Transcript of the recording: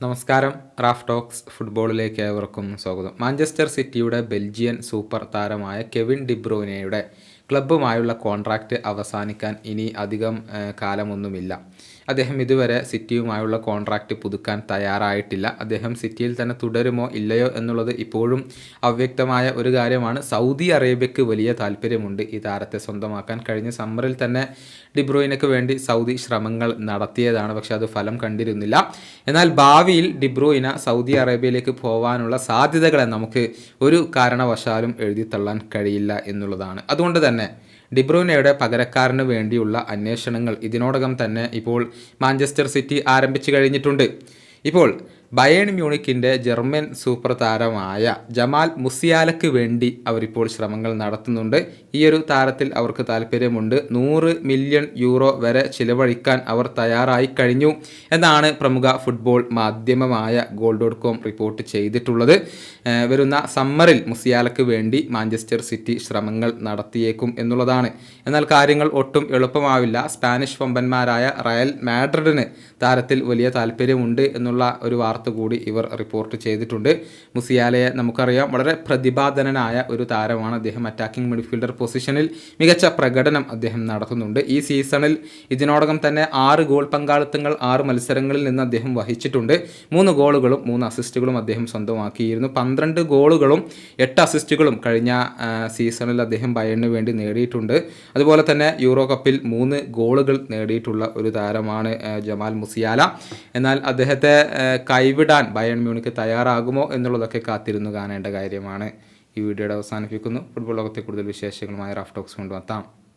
നമസ്കാരം Raf talks ഫുട്ബോളിലേക്ക് ഏവർക്കും സ്വാഗതം. മാഞ്ചസ്റ്റർ സിറ്റിയുടെ ബെൽജിയൻ സൂപ്പർ താരമായ കെവിൻ ഡിബ്രോയിനയുടെ ക്ലബ്ബുമായുള്ള കോൺട്രാക്റ്റ് അവസാനിക്കാൻ ഇനി അധികം കാലമൊന്നുമില്ല. അദ്ദേഹം ഇതുവരെ സിറ്റിയുമായുള്ള കോൺട്രാക്റ്റ് പുതുക്കാൻ തയ്യാറായിട്ടില്ല. അദ്ദേഹം സിറ്റിയിൽ തന്നെ തുടരുമോ ഇല്ലയോ എന്നുള്ളത് ഇപ്പോഴും അവ്യക്തമായ ഒരു കാര്യമാണ്. സൗദി അറേബ്യക്ക് വലിയ താല്പര്യമുണ്ട് ഈ താരത്തെ സ്വന്തമാക്കാൻ. കഴിഞ്ഞ സമ്മറിൽ തന്നെ ഡിബ്രോയിനക്ക് വേണ്ടി സൗദി ശ്രമങ്ങൾ നടത്തിയതാണ് പക്ഷെ അത് ഫലം കണ്ടിരുന്നില്ല. എന്നാൽ ഭാവിയിൽ ഡിബ്രോയിന സൗദി അറേബ്യയിലേക്ക് പോകാനുള്ള സാധ്യതകളെ നമുക്ക് ഒരു കാരണവശാലും എഴുതി തള്ളാൻ കഴിയില്ല എന്നുള്ളതാണ്. അതുകൊണ്ട് തന്നെ ഡിബ്രൂനയുടെ പകരക്കാരന് വേണ്ടിയുള്ള അന്വേഷണങ്ങൾ ഇതിനോടകം തന്നെ ഇപ്പോൾ മാഞ്ചസ്റ്റർ സിറ്റി ആരംഭിച്ചു കഴിഞ്ഞിട്ടുണ്ട്. ഇപ്പോൾ ബയേൺ മ്യൂണിക്കിന്റെ ജർമ്മൻ സൂപ്പർ താരമായ ജമാൽ മുസിയാലക്ക് വേണ്ടി അവരിപ്പോൾ ശ്രമങ്ങൾ നടത്തുന്നുണ്ട്. ഈ ഒരു താരത്തിൽ അവർക്ക് താല്പര്യമുണ്ട്. നൂറ് മില്യൺ യൂറോ വരെ ചിലവഴിക്കാൻ അവർ തയ്യാറായി കഴിഞ്ഞു എന്നാണ് പ്രമുഖ ഫുട്ബോൾ മാധ്യമമായ ഗോൾ ഡോട്ട് കോം റിപ്പോർട്ട് ചെയ്തിട്ടുള്ളത്. വരുന്ന സമ്മറിൽ മുസിയാലക്ക് വേണ്ടി മാഞ്ചസ്റ്റർ സിറ്റി ശ്രമങ്ങൾ നടത്തിയേക്കും എന്നുള്ളതാണ്. എന്നാൽ കാര്യങ്ങൾ ഒട്ടും എളുപ്പമാവില്ല. സ്പാനിഷ് വമ്പന്മാരായ റയൽ മാഡ്രിഡിന് താരത്തിൽ വലിയ താല്പര്യമുണ്ട് എന്നുള്ള ഒരു വാർത്ത കൂടി ഇവർ റിപ്പോർട്ട് ചെയ്തിട്ടുണ്ട്. മുസിയാലയെ നമുക്കറിയാം വളരെ പ്രതിഭാധനനായ ഒരു താരമാണ് അദ്ദേഹം. അറ്റാക്കിംഗ് മിഡ്ഫീൽഡർ പൊസിഷനിൽ മികച്ച പ്രകടനം അദ്ദേഹം നടത്തുന്നുണ്ട്. ഈ സീസണിൽ ഇതിനോടകം തന്നെ ആറ് ഗോൾ പങ്കാളിത്തങ്ങൾ ആറ് മത്സരങ്ങളിൽ നിന്ന് അദ്ദേഹം വഹിച്ചിട്ടുണ്ട്. മൂന്ന് ഗോളുകളും മൂന്ന് അസിസ്റ്റുകളും അദ്ദേഹം സ്വന്തമാക്കിയിരുന്നു. പന്ത്രണ്ട് ഗോളുകളും എട്ട് അസിസ്റ്റുകളും കഴിഞ്ഞ സീസണിൽ അദ്ദേഹം ബയണിന് വേണ്ടി നേടിയിട്ടുണ്ട്. അതുപോലെ തന്നെ യൂറോ കപ്പിൽ മൂന്ന് ഗോളുകൾ നേടിയിട്ടുള്ള ഒരു താരമാണ് ജമാൽ മുസിയാല. എന്നാൽ അദ്ദേഹത്തെ ആ, കൈവിടാൻ ബയൺ മ്യൂണിക്ക് തയ്യാറാകുമോ എന്നുള്ളതൊക്കെ കാത്തിരുന്നു കാണേണ്ട കാര്യമാണ്. ഈ വീഡിയോയുടെ അവസാനിപ്പിക്കുന്നു. ഫുട്ബോൾ ലോകത്തെ കൂടുതൽ വിശേഷങ്ങളുമായി റഫ് ടോക്സ് കൊണ്ടുവത്താം.